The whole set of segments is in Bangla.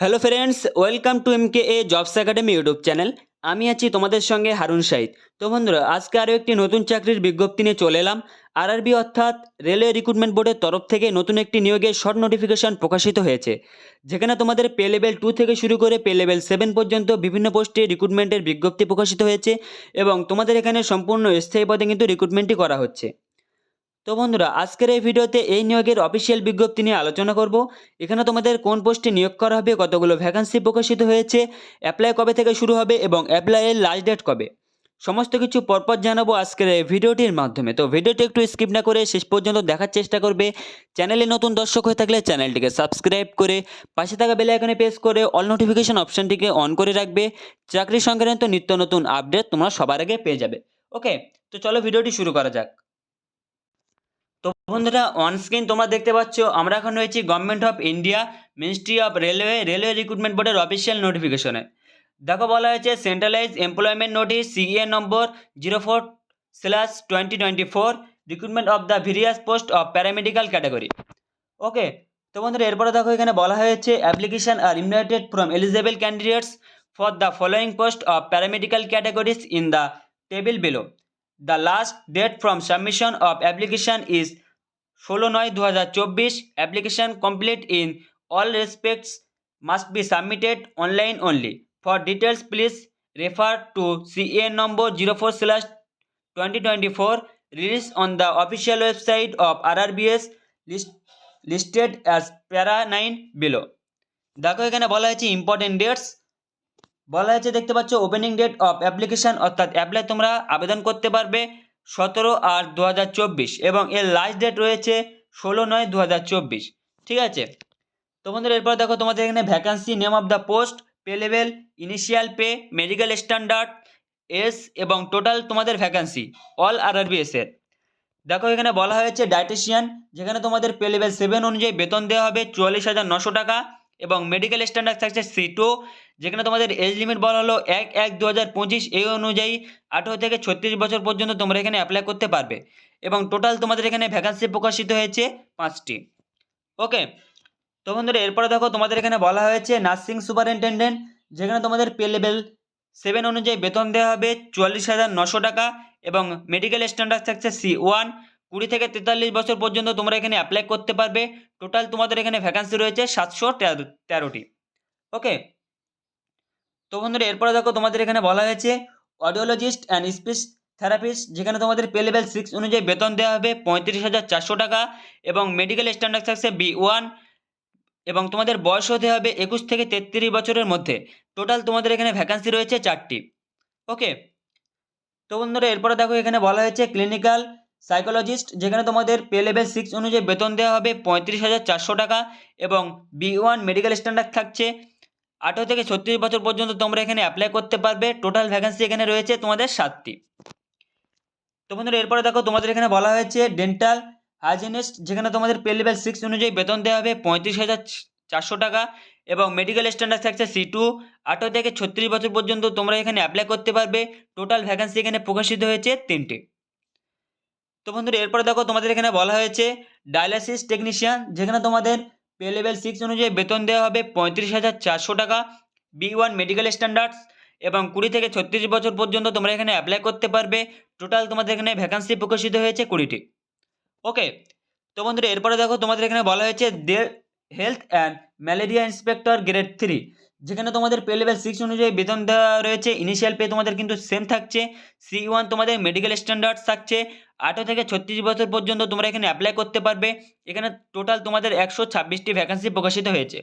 Hello friends welcome to M K A jobs academy YouTube channel আমি আছি তোমাদের সঙ্গে হারুন শাহিদ। তো বন্ধুরা, আজকে আরও একটি নতুন চাকরির বিজ্ঞপ্তি নিয়ে চলে এলাম। আরআরবি অর্থাৎ রেলওয়ে রিক্রুটমেন্ট বোর্ডের তরফ থেকে নতুন একটি নিয়োগের শর্ট নোটিফিকেশন প্রকাশিত হয়েছে। যেখানে তোমাদের পে লেভেল টু থেকে শুরু করে পে লেভেল সেভেন পর্যন্ত বিভিন্ন পোস্টে রিক্রুটমেন্টের বিজ্ঞপ্তি প্রকাশিত হয়েছে এবং তোমাদের এখানে সম্পূর্ণ স্থায়ী পদে কিন্তু রিক্রুটমেন্টই করা হচ্ছে। তো বন্ধুরা, আজকের এই ভিডিওতে এই নিয়োগের অফিসিয়াল বিজ্ঞপ্তি নিয়ে আলোচনা করব। এখানে তোমাদের কোন পোস্টে নিয়োগ করা হবে, কতগুলো ভ্যাকান্সি প্রকাশিত হয়েছে অ্যাপ্লাই কবে থেকে শুরু হবে এবং অ্যাপ্লাইয়ের লাস্ট ডেট কবে? সমস্ত কিছু পরপর জানাব আজকের এই ভিডিওটির মাধ্যমে। তো ভিডিওটি একটু স্কিপ না করে শেষ পর্যন্ত দেখার চেষ্টা করবে। চ্যানেলে নতুন দর্শক হয়ে থাকলে চ্যানেলটিকে সাবস্ক্রাইব করে পাশে থাকা বেল আইকনে প্রেস করে অল নোটিফিকেশন অপশনটিকে অন করে রাখবে। চাকরি সংক্রান্ত নিত্য নতুন আপডেট তোমরা সবার আগে পেয়ে যাবে। ওকে তো চলো ভিডিওটি শুরু করা যাক। তো বন্ধুরা অন স্ক্রিন তোমরা দেখতে পাচ্ছ, আমরা এখন রয়েছি government of India ministry of railway railway recruitment বোর্ডের অফিসিয়াল নোটিফিকেশনে দেখো বলা হয়েছে centralize employment notice CA number zero four slash twenty twenty four recruitment of the various post of paramedical category okay তো বন্ধুরা, এরপরে দেখো এখানে বলা হয়েছে application are invited from eligible candidates for the following post of paramedical categories in the table below the last date from submission of application is ষোলো নয় দু হাজার চব্বিশ। Application complete in all respects must be submitted online only for details please refer to CA number zero four slash twenty twenty four release on the official website of R R B S list listed as para nine below দেখো এখানে বলা হয়েছে ইম্পর্টেন্ট ডেটস বলা হয়েছে, দেখতে পাচ্ছ ওপেনিং ডেট অফ অ্যাপ্লিকেশন অর্থাৎ অ্যাপ্লাই তোমরা আবেদন করতে পারবে সতেরো আট দু এবং এর লাস্ট ডেট রয়েছে ষোলো নয় দু ঠিক আছে? তো বন্ধুরা, এরপর দেখো, তোমাদের এখানে vacancy name of the post pay level initial pay medical standards এবং টোটাল তোমাদের ভ্যাকান্সি অল আর আর এর। দেখো, এখানে বলা হয়েছে ডায়েটিশিয়ান যেখানে তোমাদের পে লেভেল সেভেন অনুযায়ী বেতন দেওয়া হবে চুয়াল্লিশ হাজার নশো টাকা। এবং মেডিকেল স্ট্যান্ডার্ড থাকছে সি টু যেখানে তোমাদের এজ লিমিট বলা হলো এক এক দু হাজার পঁচিশ, এই অনুযায়ী আঠেরো থেকে ছত্রিশ বছর পর্যন্ত তোমরা এখানে অ্যাপ্লাই করতে পারবে। এবং টোটাল তোমাদের এখানে ভ্যাকান্সি প্রকাশিত হয়েছে পাঁচটি। ওকে তো বন্ধুরা, এরপরে দেখো তোমাদের এখানে বলা হয়েছে নার্সিং সুপারিনটেন্ডেন্ট যেখানে তোমাদের পে লেভেল সেভেন অনুযায়ী বেতন দেওয়া হবে চুয়াল্লিশ হাজার নশো টাকা এবং মেডিকেল স্ট্যান্ডার্ড থাকছে সি ওয়ান কুড়ি থেকে তেতাল্লিশ বছর পর্যন্ত তোমরা এখানে অ্যাপ্লাই করতে পারবে। টোটাল তোমাদের এখানে ভ্যাকান্সি রয়েছে সাতশো তেরোটি। ওকে তো বন্ধুরা, এরপরে দেখো তোমাদের এখানে বলা হয়েছে অডিওলজিস্ট অ্যান্ড স্পিচ থেরাপিস্ট যেখানে তোমাদের পে লেভেল সিক্স অনুযায়ী বেতন দেওয়া হবে পঁয়ত্রিশ হাজার চারশো টাকা এবং মেডিকেল স্ট্যান্ডার্ড থাকছে বি ওয়ান এবং তোমাদের বয়স হতে হবে একুশ থেকে তেত্রিশ বছরের মধ্যে। টোটাল তোমাদের এখানে ভ্যাকান্সি রয়েছে চারটি। ওকে তো বন্ধুরা, এরপরে দেখো এখানে বলা হয়েছে ক্লিনিক্যাল সাইকোলজিস্ট, যেখানে তোমাদের পে লেভেল সিক্স অনুযায়ী বেতন দেওয়া হবে পঁয়ত্রিশ হাজার চারশো টাকা এবং বি ওয়ান মেডিকেল স্ট্যান্ডার্ড থাকছে। আঠেরো থেকে ছত্রিশ বছর পর্যন্ত তোমরা এখানে অ্যাপ্লাই করতে পারবে। টোটাল ভ্যাকান্সি এখানে রয়েছে তোমাদের সাতটি। তো বন্ধুরা, এরপরে দেখো তোমাদের এখানে বলা হয়েছে ডেন্টাল হাইজিনিস্ট যেখানে তোমাদের পে লেভেল সিক্স অনুযায়ী বেতন দেওয়া হবে পঁয়ত্রিশ হাজার চারশো টাকা এবং মেডিকেল স্ট্যান্ডার্ড থাকছে সি টু আঠেরো থেকে ছত্রিশ বছর পর্যন্ত তোমরা এখানে অ্যাপ্লাই করতে পারবে। টোটাল ভ্যাকান্সি এখানে প্রকাশিত হয়েছে তিনটি। তো বন্ধুরা, এরপরে দেখো তোমাদের এখানে বলা হয়েছে ডায়ালিসিস টেকনিশিয়ান যেখানে তোমাদের পে লেভেল সিক্স অনুযায়ী বেতন দেওয়া হবে পঁয়ত্রিশ হাজার চারশো টাকা বি ওয়ান মেডিকেল স্ট্যান্ডার্ডস এবং কুড়ি থেকে ছত্রিশ বছর পর্যন্ত তোমরা এখানে অ্যাপ্লাই করতে পারবে। টোটাল তোমাদের এখানে ভ্যাকান্সি প্রকাশিত হয়েছে কুড়িটি। ওকে তো বন্ধুরা, এরপরে দেখো তোমাদের এখানে বলা হয়েছে the health and malaria inspector grade three যেখানে তোমাদের পে লেভেল সিক্স অনুযায়ী বেতন দেওয়া রয়েছে। ইনিশিয়াল পে তোমাদের কিন্তু সেম থাকছে। সি ওয়ান তোমাদের মেডিকেল স্ট্যান্ডার্ডস থাকছে। আঠেরো থেকে ছত্রিশ বছর পর্যন্ত তোমরা এখানে অ্যাপ্লাই করতে পারবে। এখানে টোটাল তোমাদের একশো ছাব্বিশটি ভ্যাকান্সি প্রকাশিত হয়েছে।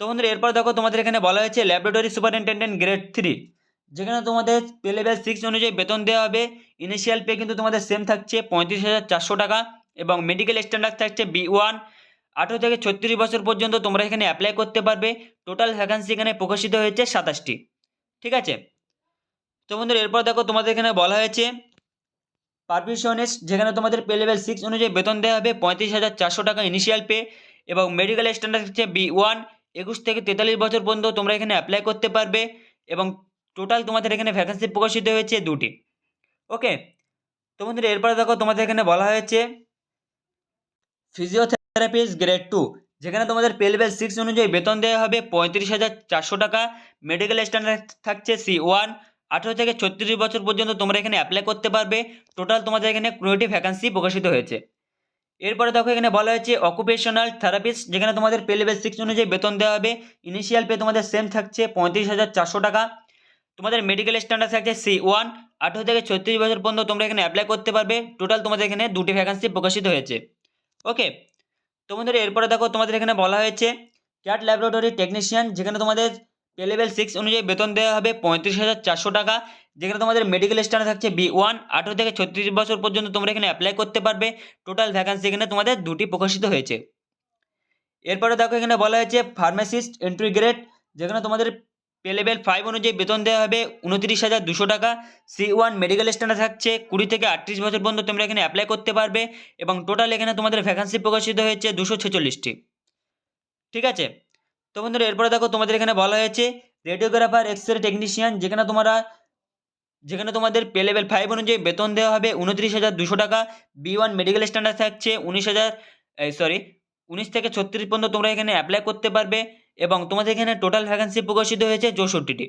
তো বন্ধুরা, এরপর দেখো তোমাদের এখানে বলা হয়েছে ল্যাবরেটরি সুপারিনটেন্ডেন্ট গ্রেড থ্রি যেখানে তোমাদের পে লেভেল সিক্স অনুযায়ী বেতন দেওয়া হবে। ইনিশিয়াল পে কিন্তু তোমাদের সেম থাকছে, পঁয়ত্রিশ হাজার চারশো টাকা। এবং মেডিকেল স্ট্যান্ডার্ড থাকছে বি ওয়ান আঠেরো থেকে ছত্রিশ বছর পর্যন্ত তোমরা এখানে অ্যাপ্লাই করতে পারবে। টোটাল ভ্যাকান্সি এখানে প্রকাশিত হয়েছে সাতাশটি। ঠিক আছে? তো বন্ধুরা, এরপর দেখো তোমাদের এখানে বলা হয়েছে পারমিশনিস্ট যেখানে তোমাদের পে লেভেল সিক্স অনুযায়ী বেতন দেওয়া হবে পঁয়ত্রিশ হাজার চারশো টাকা ইনিশিয়াল পে এবং মেডিকেল স্ট্যান্ডার্ড হচ্ছে বি ওয়ান একুশ থেকে তেতাল্লিশ বছর পর্যন্ত তোমরা এখানে অ্যাপ্লাই করতে পারবে এবং টোটাল তোমাদের এখানে ভ্যাকান্সি প্রকাশিত হয়েছে দুটি। ওকে তো বন্ধুরা, এরপরে দেখো তোমাদের এখানে বলা হয়েছে ফিজিওথেরাপিস্ট গ্রেড টু যেখানে তোমাদের পে লেভেল সিক্স অনুযায়ী বেতন দেওয়া হবে পঁয়ত্রিশ হাজার চারশো টাকা মেডিকেল স্ট্যান্ডার্ড থাকছে সি ওয়ান আঠেরো থেকে ছত্রিশ বছর পর্যন্ত তোমরা এখানে অ্যাপ্লাই করতে পারবে টোটাল তোমাদের এখানে কুড়িটি ভ্যাকান্সি প্রকাশিত হয়েছে। এরপরে দেখো এখানে বলা হয়েছে অকুপেশনাল থেরাপিস্ট যেখানে তোমাদের পে লেভেল সিক্স অনুযায়ী বেতন দেওয়া হবে ইনিশিয়াল পে তোমাদের সেম থাকছে পঁয়ত্রিশ হাজার চারশো টাকা। তোমাদের মেডিকেল স্ট্যান্ডার্ড থাকছে সি ওয়ান আঠেরো থেকে ছত্রিশ বছর পর্যন্ত তোমরা এখানে অ্যাপ্লাই করতে পারবে টোটাল তোমাদের এখানে দুটি ভ্যাকান্সি প্রকাশিত হয়েছে। ওকে তো বন্ধুরা, এরপরে দেখো তোমাদের এখানে বলা হয়েছে ক্যাট ল্যাবরেটরি টেকনিশিয়ান যেখানে তোমাদের পে লেভেল সিক্স অনুযায়ী বেতন দেওয়া হবে পঁয়ত্রিশ হাজার চারশো টাকা, যেখানে তোমাদের মেডিকেল স্ট্যান্ডে থাকছে বি ওয়ান আঠেরো থেকে ছত্রিশ বছর পর্যন্ত তোমরা এখানে অ্যাপ্লাই করতে পারবে। টোটাল ভ্যাকান্সি এখানে তোমাদের দুটি প্রকাশিত হয়েছে। এরপরে দেখো এখানে বলা হয়েছে ফার্মাসিস্ট এন্ট্রি যেখানে তোমাদের পে লেভেল ফাইভ অনুযায়ী বেতন দেওয়া হবে উনত্রিশ হাজার দুশো টাকা। সি ওয়ান মেডিকেল স্ট্যান্ডার্ড থাকছে, কুড়ি থেকে আটত্রিশ বছর পর্যন্ত তোমরা এখানে অ্যাপ্লাই করতে পারবে এবং টোটাল এখানে তোমাদের ভ্যাকান্সি প্রকাশিত হয়েছে দুশো ছেচল্লিশটি। ঠিক আছে? তো বন্ধুরা, এরপরে দেখো তোমাদের এখানে বলা হয়েছে রেডিওগ্রাফার এক্স রে টেকনিশিয়ান যেখানে তোমরা, যেখানে তোমাদের পে লেভেল ফাইভ অনুযায়ী বেতন দেওয়া হবে উনত্রিশ হাজার দুশো টাকা। বি ওয়ান মেডিকেল স্ট্যান্ডার্ড থাকছে উনিশ হাজার সরি উনিশ থেকে ছত্রিশ পর্যন্ত তোমরা এখানে অ্যাপ্লাই করতে পারবে। এবং তোমাদের এখানে টোটাল ভ্যাকান্সি প্রকাশিত হয়েছে চৌষট্টিটি।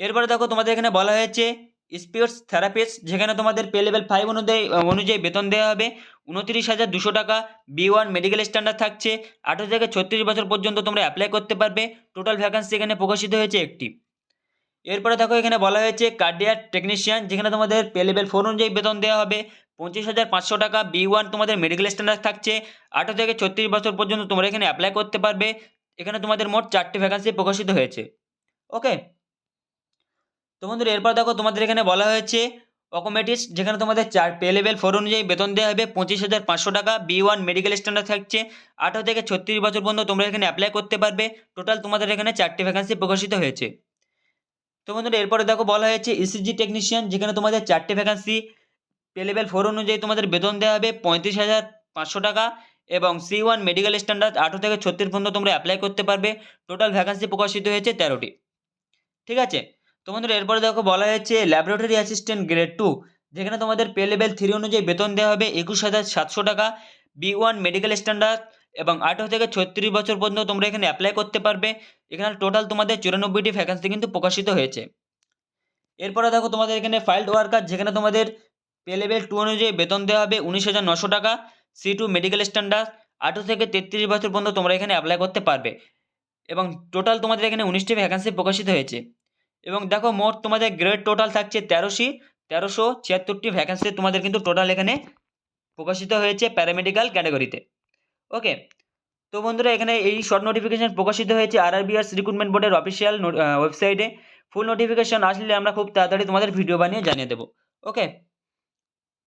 এরপরে দেখো, তোমাদের এখানে বলা হয়েছে স্পিয়ার্স থেরাপিস্ট যেখানে তোমাদের পে লেভেল ফাইভ অনুযায়ী অনুযায়ী বেতন দেওয়া হবে। উনত্রিশ হাজার দুশো টাকা বি ওয়ান মেডিকেল স্ট্যান্ডার্ড থাকছে। আঠারো থেকে ছত্রিশ বছর পর্যন্ত তোমরা অ্যাপ্লাই করতে পারবে। টোটাল ভ্যাকান্সি এখানে প্রকাশিত হয়েছে একটি। এরপরে দেখো, এখানে বলা হয়েছে কার্ডিয়ার টেকনিশিয়ান যেখানে তোমাদের পে লেভেল ফোর অনুযায়ী বেতন দেওয়া হবে। পঁচিশ হাজার পাঁচশো টাকা বি ওয়ান তোমাদের মেডিকেল স্ট্যান্ডার্ড থাকছে। আঠারো থেকে ছত্রিশ বছর পর্যন্ত তোমরা এখানে অ্যাপ্লাই করতে পারবে। এখানে তোমাদের মোট চারটি ভ্যাকান্সি প্রকাশিত হয়েছে। ওকে তো বন্ধুরা, এরপর দেখো তোমাদের এখানে বলা হয়েছে অকোমেটিস যেখানে তোমাদের চার পে লেভেল ফোর অনুযায়ী বেতন দেওয়া হবে, পঁচিশ হাজার পাঁচশো টাকা বি ওয়ান মেডিকেল স্ট্যান্ডার্ড থাকছে। আঠারো থেকে ছত্রিশ বছর পর্যন্ত তোমরা এখানে অ্যাপ্লাই করতে পারবে। টোটাল তোমাদের এখানে চারটি ভ্যাকান্সি প্রকাশিত হয়েছে। তো বন্ধুরা, এরপরে দেখো বলা হয়েছে ইসিজি টেকনিশিয়ান যেখানে তোমাদের চারটি ভ্যাকান্সি পে লেভেল ফোর অনুযায়ী তোমাদের বেতন দেওয়া হবে, পঁয়ত্রিশ হাজার পাঁচশো টাকা। এবং সি ওয়ান মেডিকেল স্ট্যান্ডার্ড আঠারো থেকে ছত্রিশ পর্যন্ত তোমরা অ্যাপ্লাই করতে পারবে। টোটাল ভ্যাকান্সি প্রকাশিত হয়েছে তেরোটি। ঠিক আছে? তোমাদের এরপরে দেখো বলা হয়েছে ল্যাবরেটরি অ্যাসিস্ট্যান্ট গ্রেড টু যেখানে তোমাদের পে লেভেল থ্রি অনুযায়ী বেতন দেওয়া হবে একুশ হাজার সাতশো টাকা। বি ওয়ান মেডিকেল স্ট্যান্ডার্ড এবং আঠারো থেকে ছত্রিশ বছর পর্যন্ত তোমরা এখানে অ্যাপ্লাই করতে পারবে। এখানে টোটাল তোমাদের চুরানব্বইটি ভ্যাকান্সি কিন্তু প্রকাশিত হয়েছে। এরপরে দেখো তোমাদের এখানে ফাইল্ড ওয়ার্কার যেখানে তোমাদের পে লেভেল টু অনুযায়ী বেতন দেওয়া হবে উনিশ হাজার নশো টাকা। সি টু মেডিকেল স্ট্যান্ডার্ড আঠেরো থেকে তেত্রিশ বছর পর্যন্ত তোমরা এখানে অ্যাপ্লাই করতে পারবে। এবং টোটাল তোমাদের এখানে উনিশটি ভ্যাকান্সি প্রকাশিত হয়েছে। এবং দেখো মোট তোমাদের গ্রেড টোটাল থাকছে তেরোশি, তেরোশো ছিয়াত্তরটি ভ্যাকান্সি তোমাদের কিন্তু টোটাল এখানে প্রকাশিত হয়েছে প্যারামেডিক্যাল ক্যাটাগরিতে ওকে তো বন্ধুরা, এখানে এই শর্ট নোটিফিকেশান প্রকাশিত হয়েছে আর আরবিআরস রিক্রুটমেন্ট বোর্ডের অফিসিয়াল ওয়েবসাইটে ফুল নোটিফিকেশান আসলে আমরা খুব তাড়াতাড়ি তোমাদের ভিডিও বানিয়ে জানিয়ে দেবো। ওকে